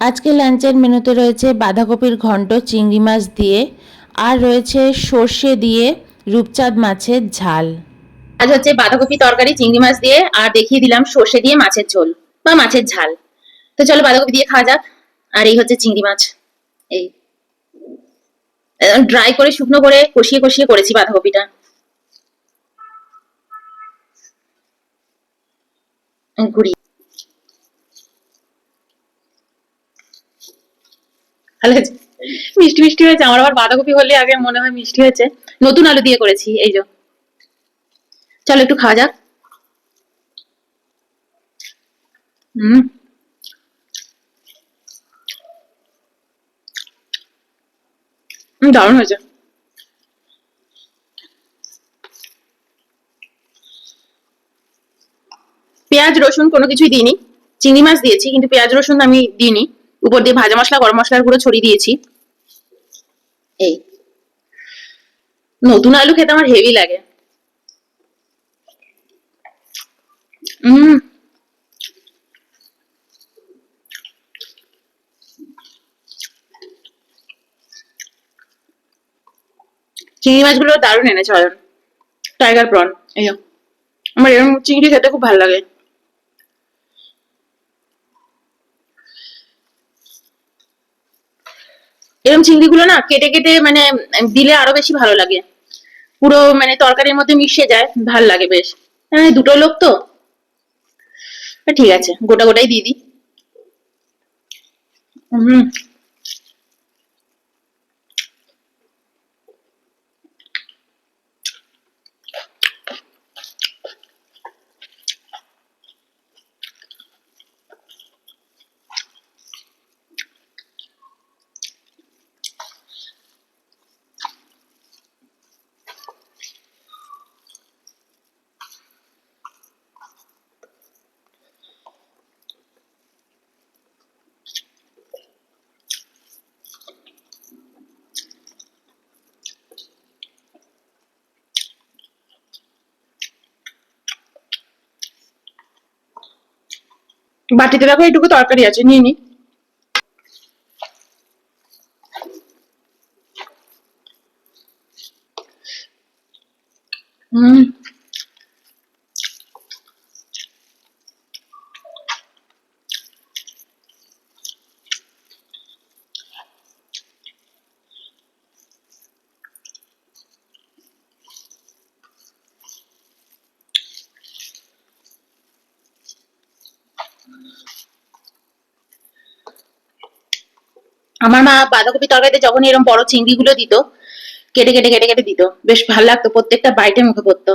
আজকে লাঞ্চের মেনুতে রয়েছে বাঁধাকপির ঘন্ট চিংড়ি মাছ দিয়ে আর রয়েছে সর্ষে দিয়ে রূপচাঁদ মাছের ঝাল। আজ হচ্ছে বাঁধাকপি তরকারি চিংড়ি মাছ দিয়ে আর দেখিয়ে দিলাম সর্ষে দিয়ে মাছের ঝোল বা মাছের ঝাল। তো চলো বাঁধাকপি দিয়ে খাওয়া যাক আর এই হচ্ছে চিংড়ি মাছ। এই। ড্রাই করে শুকনো করে কষিয়ে কষিয়ে করেছি বাঁধাকপিটা। উম, ঘুরি ভালো মিষ্টি মিষ্টি হয়েছে। আমার আবার বাঁধাকপি হলে আগে মনে হয় মিষ্টি হয়েছে। নতুন আলু দিয়ে করেছি এই যে। চলো একটু খাওয়া যাক। হুম, দারুণ হয়েছে। পেঁয়াজ রসুন কোনো কিছুই দিইনি। চিংড়ি মাছ দিয়েছি কিন্তু পেঁয়াজ রসুন আমি দিইনি। উপর দিয়ে ভাজা মশলা, গরম মশলার গুঁড়ো ছড়িয়ে দিয়েছি। এই। নতুন আলু খেতে আমার হেভি লাগে। হুম চিংড়ি মাছগুলো দারুণ এনেছে টাইগার প্রন এই আমার এরকম চিংড়ি খেতে খুব ভালো লাগে। এরকম চিংড়িগুলো না কেটে কেটে মানে দিলে আরও বেশি ভালো লাগে। পুরো মানে তরকারির মধ্যে মিশে যায়, ভালো লাগে বেশ। মানে দুটো লোক তো ঠিক আছে, গোটা গোটাই দিয়ে দিই। হুম। বাটিতে দেখো এইটুকু তরকারি আছে নিয়ে নি। হুম আমার মা বাঁধাকপি তরকারিতে যখন এরকম বড় চিংড়ি গুলো দিত, কেটে কেটে কেটে কেটে দিত, বেশ ভালো লাগতো, প্রত্যেকটা বাইটে মুখে পড়তো।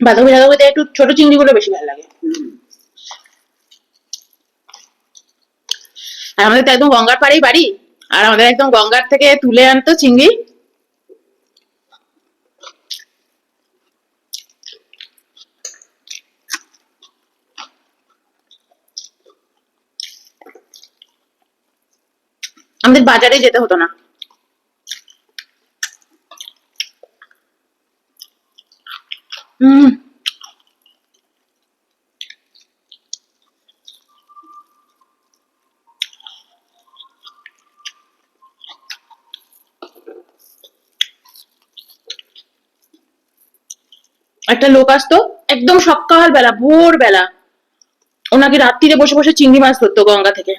বাঁধাকপি বাঁধাকপিতে একটু ছোট চিংড়ি গুলো বেশি ভালো লাগে। আর আমাদের তো একদম গঙ্গার পাড়েই বাড়ি, আর আমাদের একদম গঙ্গার থেকে তুলে আনতো চিংড়ি। আমাদের বাজারে যেতে হতো না। হুম একটা লোক আসতো, একদম সকাল বেলা ভোর বেলা ওনাকে রাত্রিরে বসে বসে চিংড়ি মাছ ধরতো গঙ্গা থেকে।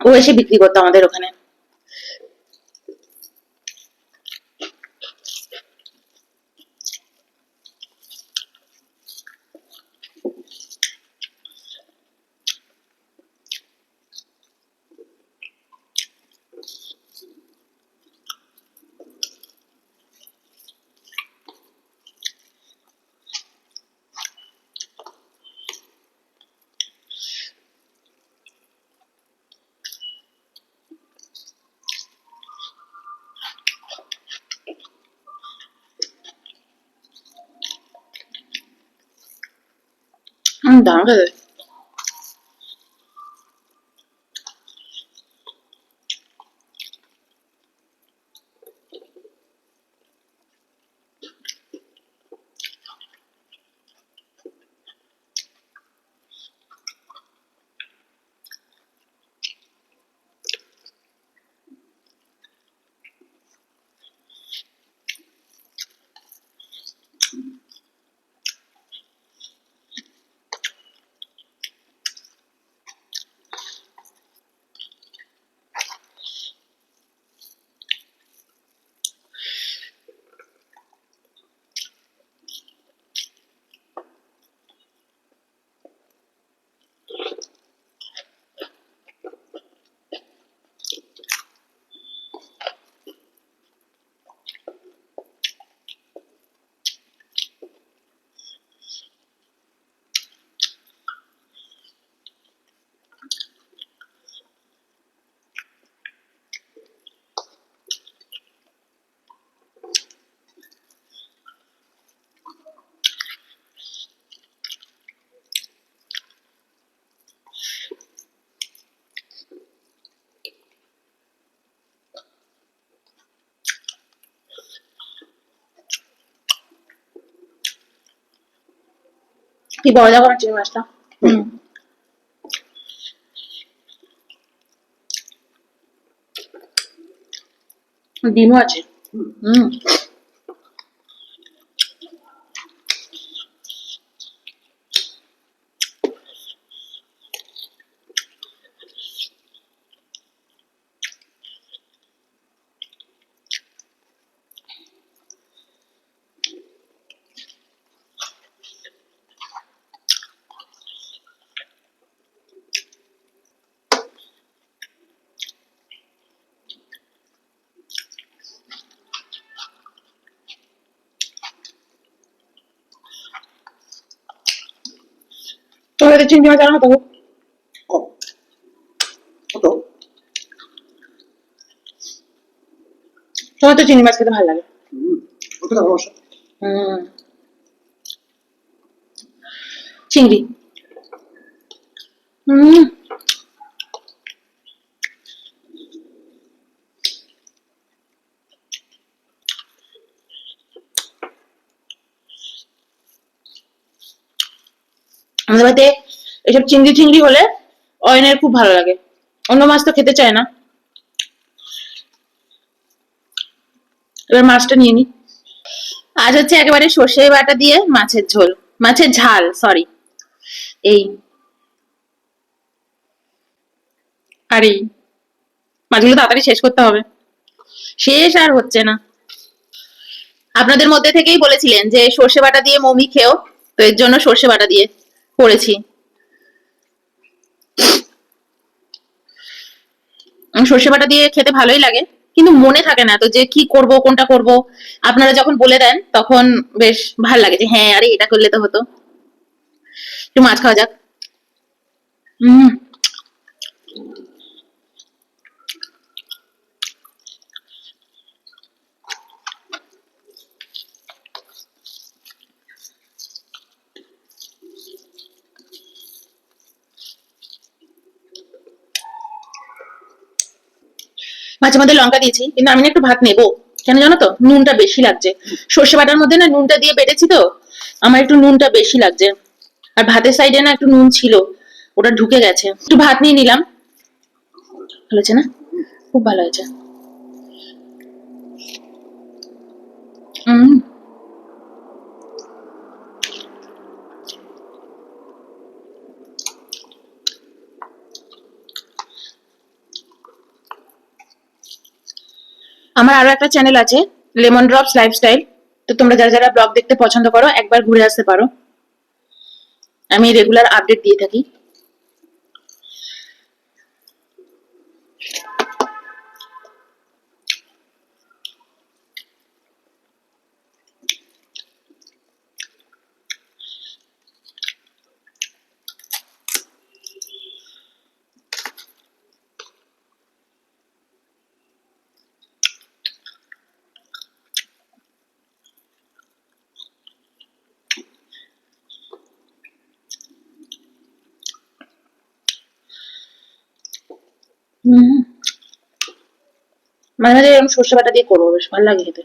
ও এসে বিক্রি করতো আমাদের ওখানে। 男的いばいだから決めました。うん。うん、リモ味。うん。うん হুম ডিমও আছে হুম তোমাদের চিংড়ি মাছ আনা হতো কম কত তোমার তো চিংড়ি মাছ খেতে ভালো লাগে হুম কত টাকা বসো হুম চিংড়ি হুম আমাদের বাড়িতে এসব চিংড়ি চিংড়ি হলে অয়নের খুব ভালো লাগে। অন্য মাছ তো খেতে চায় না। এবার মাছটা নিয়ে নি। আজ হচ্ছে একেবারে সর্ষে বাটা দিয়ে মাছের ঝোল। মাছের ঝাল সরি এই। আর এই। মাছগুলো তাড়াতাড়ি শেষ করতে হবে। শেষ আর হচ্ছে না। আপনাদের মধ্যে থেকেই বলেছিলেন যে সর্ষে বাটা দিয়ে মমি খেও তো এর জন্য সর্ষে বাটা দিয়ে করেছি। সর্ষে বাটা দিয়ে খেতে ভালোই লাগে, কিন্তু মনে থাকে না তো যে কি করব, কোনটা করব। আপনারা যখন বলে দেন, তখন বেশ ভালো লাগে যে হ্যাঁ আরে এটা করলে তো হতো। একটু মাছ খাওয়া যাক। হুম মাঝে মধ্যে লঙ্কা দিয়েছি, কিন্তু আমি একটু ভাত নেব। কেন জানো তো? নুনটা বেশি লাগছে। সর্ষে বাটার মধ্যে না নুনটা দিয়ে বেটেছি তো? আমার একটু নুনটা বেশি লাগছে। আর ভাতের সাইডে না একটু নুন ছিল। ওটা ঢুকে গেছে। একটু ভাত নিয়ে নিলাম। ভালো হয়েছে না? খুব ভালো হয়েছে। উম। আমার আরও একটা চ্যানেল আছে লেমন ড্রপস লাইফস্টাইল তো তোমরা যারা যারা ব্লগ দেখতে পছন্দ করো, একবার ঘুরে আসতে পারো। আমি রেগুলার আপডেট দিয়ে থাকি হুম মাঝে এরকম সর্ষে বাটা দিয়ে করব বেশ ভালো লাগে খেতে।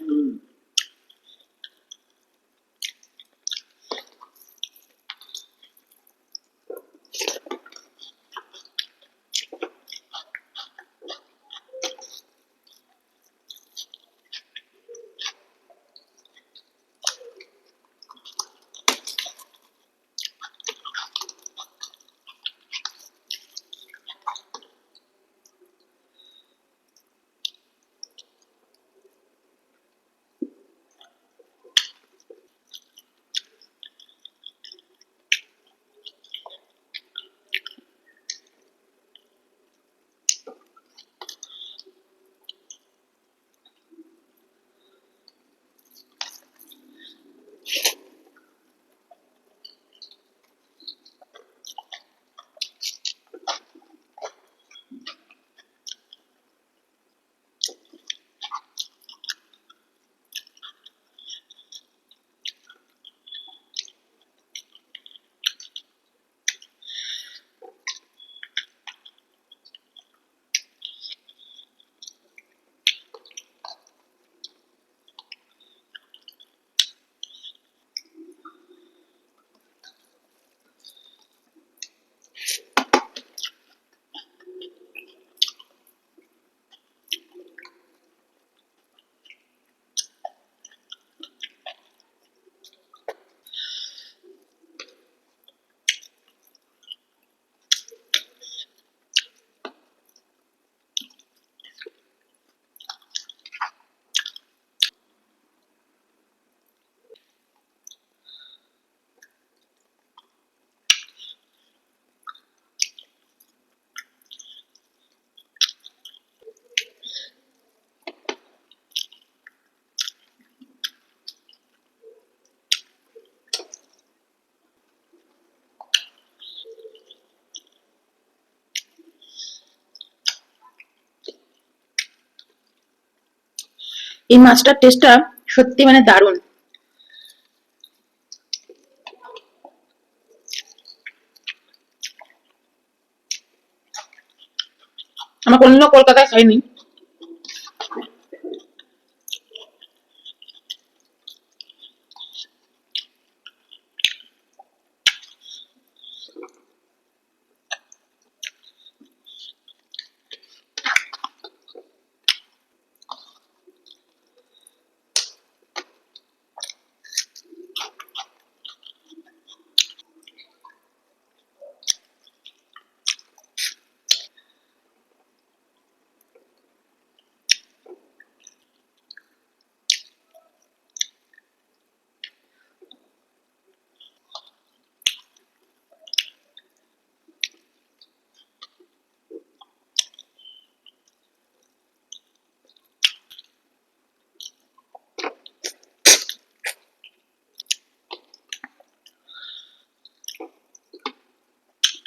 এই মাছটার টেস্টটা সত্যি মানে দারুণ। আমার কোনদিনও কলকাতায় খাইনি।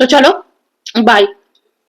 তো চলো বাই